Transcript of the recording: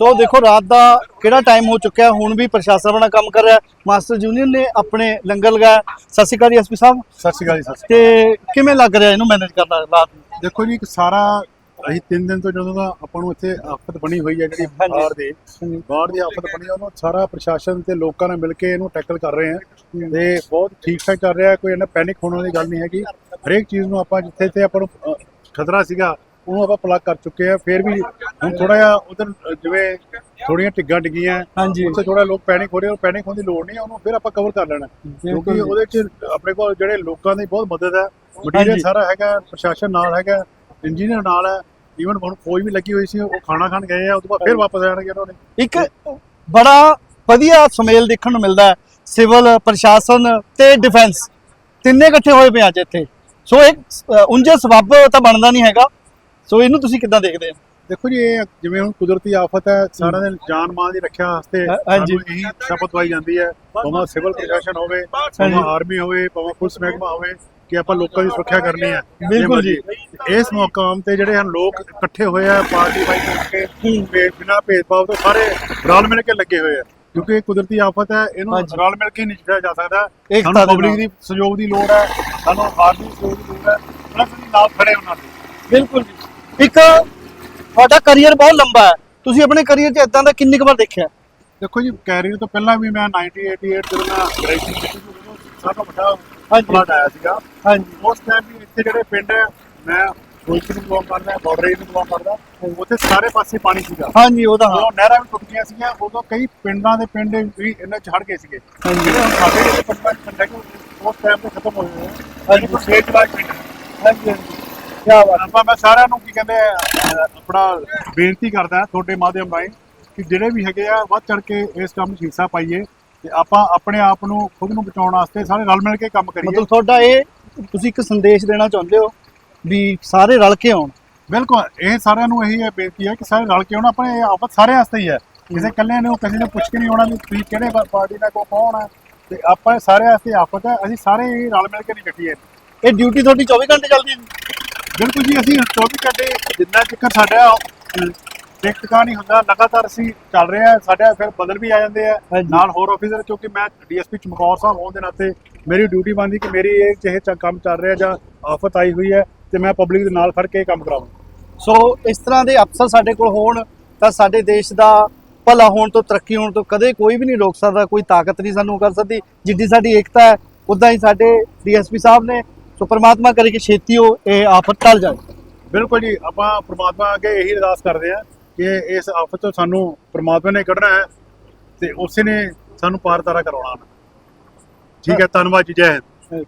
ਸੋ ਦੇਖੋ ਰਾਤ ਦਾ ਕਿਹੜਾ ਟਾਈਮ ਹੋ ਚੁੱਕਿਆ? ਹੁਣ ਵੀ ਪ੍ਰਸ਼ਾਸਨ ਆਪਣਾ ਕੰਮ ਕਰ ਰਿਹਾ ਹੈ। ਮਾਸਟਰ ਯੂਨੀਅਨ ਨੇ ਆਪਣੇ ਲੰਗਰ ਲਗਾਇਆ। ਸਤਿ ਸ਼੍ਰੀ ਅਕਾਲ ਐਸਪੀ ਸਾਹਿਬ। ਸਤਿ ਸ਼੍ਰੀ ਅਕਾਲ ਜੀ ਤੇ ਕਿਵੇਂ ਲੱਗ ਰਿਹਾ ਇਹਨੂੰ ਮੈਨੇਜ ਕਰਨਾ ਰਾਤ ਦੇਖੋ ਜੀ ਇੱਕ ਸਾਰਾ ਅਸੀਂ ਤਿੰਨ ਦਿਨ ਤੋਂ ਜਦੋਂ ਦਾ ਆਪਾਂ ਨੂੰ ਇੱਥੇ ਆਫਤ ਬਣੀ ਹੋਈ ਹੈ ਜਿਹੜੀ। ਬਾਹਰ ਦੇ ਬਾਹਰ ਦੀ ਆਫਤ ਬਣੀ ਹੈ ਉਹਨੂੰ ਸਾਰਾ ਪ੍ਰਸ਼ਾਸਨ ਤੇ ਲੋਕਾਂ ਨਾਲ ਮਿਲ ਕੇ ਇਹਨੂੰ ਟੈਕਲ ਕਰ ਰਹੇ ਹਾਂ। ਤੇ ਬਹੁਤ ਠੀਕ ਠਾਕ ਕਰ ਰਿਹਾ ਕੋਈ ਇਹਨਾਂ ਪੈਨਿਕ ਹੋਣ ਵਾਲੀ ਗੱਲ ਨਹੀਂ ਹੈਗੀ। ਹਰੇਕ ਚੀਜ਼ ਨੂੰ ਆਪਾਂ ਜਿੱਥੇ ਤੇ ਆਪਾਂ ਨੂੰ ਖਤਰਾ ਸੀਗਾ ਉਹਨੂੰ ਆਪਾਂ ਪਲੱਗ ਕਰ ਚੁੱਕੇ ਆ ਫਿਰ ਵੀ ਹੁਣ ਥੋੜਾ ਜਿਹਾ ਉਧਰ ਜਿਵੇਂ ਥੋੜੀਆਂ ਟਿੱਗਾਂ ਡਿੱਗੀਆਂ ਹਾਂਜੀ। ਉੱਥੇ ਥੋੜਾ ਲੋਕ ਪੈਨਿਕ ਹੋ ਰਹੇ ਹੋ ਪੈਨਿਕ ਹੋਣ ਦੀ ਲੋੜ ਨਹੀਂ ਉਹਨੂੰ ਫਿਰ ਆਪਾਂ ਕਵਰ ਕਰ ਲੈਣਾ। ਕਿਉਂਕਿ ਉਹਦੇ ਚ ਆਪਣੇ ਕੋਲ ਜਿਹੜੇ ਲੋਕਾਂ ਦੀ ਬਹੁਤ ਮਦਦ ਹੈ ਮਟੀਰੀਅਲ। ਸਾਰਾ ਹੈਗਾ ਪ੍ਰਸ਼ਾਸਨ ਨਾਲ ਹੈਗਾ ਇੰਜੀਨੀਅਰ ਨਾਲ ਹੈ ਈਵਨ ਹੁਣ ਕੋਈ ਵੀ ਲੱਗੀ ਹੋਈ ਸੀ ਉਹ ਖਾਣਾ ਖਾਣ ਗਏ ਆ ਉਸ ਤੋਂ ਬਾਅਦ ਫਿਰ ਵਾਪਸ ਆਣਗੇ ਉਹਨਾਂ ਨੇ। ਇੱਕ ਬੜਾ ਵਧੀਆ ਸੁਮੇਲ ਦੇਖਣ ਨੂੰ ਮਿਲਦਾ ਹੈ ਸਿਵਲ ਪ੍ਰਸ਼ਾਸਨ ਤੇ ਡਿਫੈਂਸ ਤਿੰਨੇ ਇਕੱਠੇ ਹੋਏ ਪਏ ਅੱਜ ਇੱਥੇ। ਸੋ ਇੱਕ ਉਂਝੇ ਸਬੱਬ ਤਾਂ ਬਣਦਾ ਨਹੀਂ ਹੈਗਾ। ਸੋ ਇਹਨੂੰ ਤੁਸੀਂ ਕਿੱਦਾਂ ਦੇਖਦੇ ਹੋ? ਦੇਖੋ ਜੀ ਇਹ ਜਿਵੇਂ ਹੁਣ ਕੁਦਰਤੀ ਆਫਤ ਹੈ ਸਾਰਿਆਂ ਦੇ ਜਾਨ ਮਾਲ ਦੀ ਰੱਖਿਆ ਵਾਸਤੇ ਹਾਂਜੀ। ਇਹੀ ਸ਼ਪਥ ਜਾਂਦੀ ਹੈ। ਭਾਵੇਂ ਸਿਵਲ ਪ੍ਰਸ਼ਾਸਨ ਹੋਵੇ ਭਾਵੇਂ ਆਰਮੀ ਹੋਵੇ ਭਾਵੇਂ ਪੁਲਿਸ ਮਹਿਕਮਾ ਹੋਵੇ ਕਿ ਆਪਾਂ ਲੋਕਾਂ ਦੀ ਸੁਰੱਖਿਆ ਕਰਨੀ ਹੈ। ਬਿਲਕੁਲ ਜੀ। ਇਸ ਮੌਕਾਮ ਤੇ ਜਿਹੜੇ ਹਨ ਲੋਕ ਇਕੱਠੇ ਹੋਏ ਆ ਪਾਰਟੀ ਵਾਈ ਕਰਕੇ ਤੇ ਬਿਨਾਂ ਭੇਦਭਾਵ ਤੋਂ ਸਾਰੇ ਰਲ ਮਿਲ ਕੇ ਲੱਗੇ ਹੋਏ ਆ। ਕਿਉਂਕਿ ਇਹ ਕੁਦਰਤੀ ਆਫਤ ਹੈ ਇਹਨੂੰ। ਰਲ ਮਿਲ ਕੇ ਨਹੀਂ ਜਿੱਤਿਆ ਜਾ ਸਕਦਾ ਸਾਨੂੰ ਪਬਲਿਕ। ਦੀ ਸਹਿਯੋਗ ਦੀ ਲੋੜ ਹੈ ਸਾਨੂੰ ਆਰਮੀ ਦੀ ਸਹਿਯੋਗ ਦੀ ਲੋੜ ਹੈ ਪਲੱਸ ਨਾਲ ਖੜੇ ਉਹਨਾਂ ਦੇ ਬਿਲਕੁਲ ਜੀ। ਇੱਕ ਤੁਹਾਡਾ ਕੈਰੀਅਰ ਬਹੁਤ ਲੰਬਾ ਹੈ। ਤੁਸੀਂ ਆਪਣੇ ਕੈਰੀਅਰ 'ਚ ਇਦਾਂ ਦਾ ਕਿੰਨੀ ਕੁ ਵਾਰ ਦੇਖਿਆ? ਦੇਖੋ ਜੀ ਕੈਰੀਅਰ ਤੋਂ ਪਹਿਲਾਂ ਵੀ ਮੈਂ 1988 ਜਦੋਂ ਮੈਂ ਗ੍ਰੈਜੂਏਸ਼ਨ ਕੀਤੀ ਸੀ ਉਦੋਂ ਸਾਡਾ ਵੱਡਾ ਹਾਂਜੀ। ਫਲੱਡ ਆਇਆ ਸੀਗਾ। ਹਾਂਜੀ। ਉਸ ਟਾਈਮ ਵੀ ਇੱਥੇ ਜਿਹੜੇ ਪਿੰਡ ਹੈ ਮੈਂ ਫਿਰੋਜ਼ਪੁਰ ਨੂੰ ਬਿਲੋਂਗ ਕਰਦਾ ਬਾਰਡਰ ਨੂੰ ਬਿਲੋਂਗ ਕਰਦਾ ਉੱਥੇ ਸਾਰੇ ਪਾਸੇ ਪਾਣੀ ਸੀਗਾ। ਹਾਂਜੀ ਉਹਦਾ ਹਾਂ। ਨਹਿਰਾਂ ਵੀ ਟੁੱਟ ਗਈਆਂ ਸੀਗੀਆਂ ਉਦੋਂ ਕਈ ਪਿੰਡਾਂ ਦੇ ਪਿੰਡ ਵੀ ਇਹਨਾਂ ਚ ਹੜ ਗਏ ਸੀਗੇ। ਹਾਂਜੀ। ਜਿਹੜੇ ਹੁਣ ਸਾਡੇ ਜਿਹੜੇ ਪਿੰਡਾਂ ਚ ਪਿੰਡ ਉਸ ਟਾਈਮ ਤੇ ਖਤਮ ਹੋਏ ਆ। ਹਾਂਜੀ। ਲਾਇਕ ਪਿੰਡ ਹਾਂਜੀ ਹਾਂਜੀ। ਕੀ ਬਾਤ ਆਪਾਂ ਮੈਂ ਸਾਰਿਆਂ ਨੂੰ ਕੀ ਕਹਿੰਦੇ ਆ, ਆਪਣਾ ਬੇਨਤੀ ਕਰਦਾ ਤੁਹਾਡੇ ਮਾਧਿਅਮ ਰਾਹੀਂ ਕਿ ਜਿਹੜੇ ਵੀ ਹੈਗੇ ਆ ਵੱਧ ਚੜ ਕੇ ਇਸ ਕੰਮ 'ਚ ਹਿੱਸਾ ਪਾਈਏ ਤੇ ਆਪਾਂ ਆਪਣੇ ਆਪ ਨੂੰ ਖੁਦ ਨੂੰ ਬਚਾਉਣ ਵਾਸਤੇ ਸਾਰੇ ਰਲ ਮਿਲ ਕੇ ਕੰਮ ਕਰੀਏ। ਮਤਲਬ ਤੁਹਾਡਾ ਇਹ ਤੁਸੀਂ ਇੱਕ ਸੰਦੇਸ਼ ਦੇਣਾ ਚਾਹੁੰਦੇ ਹੋ ਵੀ ਸਾਰੇ ਰਲ ਕੇ ਆਉਣ? ਬਿਲਕੁਲ ਇਹ ਸਾਰਿਆਂ ਨੂੰ ਇਹੀ ਹੈ ਬੇਨਤੀ ਹੈ ਕਿ ਸਾਰੇ ਰਲ ਕੇ ਆਉਣ ਆਪਣੇ ਇਹ ਆਫਤ ਸਾਰੇ ਵਾਸਤੇ ਹੀ ਹੈ। ਕਿਸੇ ਇਕੱਲੇ ਨੂੰ ਕਿਸੇ ਨੇ ਪੁੱਛ ਕੇ ਨਹੀਂ ਆਉਣਾ ਵੀ ਤੁਸੀਂ ਕਿਹੜੇ ਪਾਰਟੀ ਦਾ ਕੋ ਕੌਣ ਹੈ। ਤੇ ਆਪਾਂ ਇਹ ਸਾਰੇ ਵਾਸਤੇ ਆਫਤ ਹੈ ਅਸੀਂ ਸਾਰੇ ਹੀ ਰਲ ਮਿਲ ਕੇ ਨਹੀਂ ਕੱਟੀਏ ਇਹ ਡਿਊਟੀ ਤੁਹਾਡੀ 24 ਘੰਟੇ ਚੱਲਦੀ ਹੈ ਜੀ? ਬਿਲਕੁਲ ਜੀ ਅਸੀਂ 24 ਘੰਟੇ ਜਿੰਨਾ ਚਿਰ ਸਾਡਾ ਇੱਕ ਟਿਕਾ ਨਹੀਂ ਹੁੰਦਾ ਲਗਾਤਾਰ ਅਸੀਂ ਚੱਲ ਰਹੇ ਆ ਸਾਡੇ ਫਿਰ ਬਦਲ ਵੀ ਆ ਜਾਂਦੇ ਆ। ਨਾਲ ਹੋਰ ਆਫੀਸਰ ਕਿਉਂਕਿ ਮੈਂ ਡੀਐਸਪੀ ਚਮਕੌਰ ਸਾਹਿਬ ਹੋਣ ਦੇ ਨਾਤੇ ਮੇਰੀ ਡਿਊਟੀ ਬਣਦੀ ਕਿ ਮੇਰੀ ਇਹ ਚਾਹੇ ਚ- ਕੰਮ ਚੱਲ ਰਿਹਾ ਜਾਂ ਆਫਤ ਆਈ ਹੋਈ ਹੈ ਤੇ ਮੈਂ ਪਬਲਿਕ ਦੇ ਨਾਲ ਖੜ ਕੇ ਕੰਮ ਕਰਾਵਾਂ ਸੋ ਇਸ ਤਰ੍ਹਾਂ ਦੇ ਅਫਸਰ ਸਾਡੇ ਕੋਲ ਹੋਣ ਤਾਂ ਸਾਡੇ ਦੇਸ਼ ਦਾ ਭਲਾ ਹੋਣ ਤੋਂ ਤਰੱਕੀ ਹੋਣ ਤੋਂ ਕਦੇ ਕੋਈ ਵੀ ਨਹੀਂ ਰੋਕ ਸਕਦਾ ਕੋਈ ਤਾਕਤ ਨਹੀਂ ਸਾਨੂੰ ਕਰ ਸਕਦੀ। ਜਿੱਡੀ ਸਾਡੀ ਏਕਤਾ ਹੈ ਉਦਾਂ ਹੀ ਸਾਡੇ ਡੀਐਸਪੀ ਸਾਹਿਬ ਨੇ ਸੋ ਪ੍ਰਮਾਤਮਾ ਕਰੇ ਕਿ ਛੇਤੀ ਉਹ ਇਹ ਆਫਤ ਟਲ ਜਾਏ। ਬਿਲਕੁਲ ਜੀ ਆਪਾਂ ਪ੍ਰਮਾਤਮਾ ਅੱਗੇ ਇਹੀ ਅਰਦਾਸ ਕਰਦੇ ਆ ਕਿ ਇਸ ਆਫਤ ਤੋਂ ਸਾਨੂੰ ਪ੍ਰਮਾਤਮਾ ਨੇ ਕੱਢਣਾ ਹੈ ਤੇ ਉਸੇ ਨੇ ਸਾਨੂੰ ਪਾਰ ਤਾਰਾ ਕਰਾਉਣਾ ਠੀਕ ਹੈ ਧੰਨਵਾਦ ਜੀ ਜੈ ਹਿੰਦ।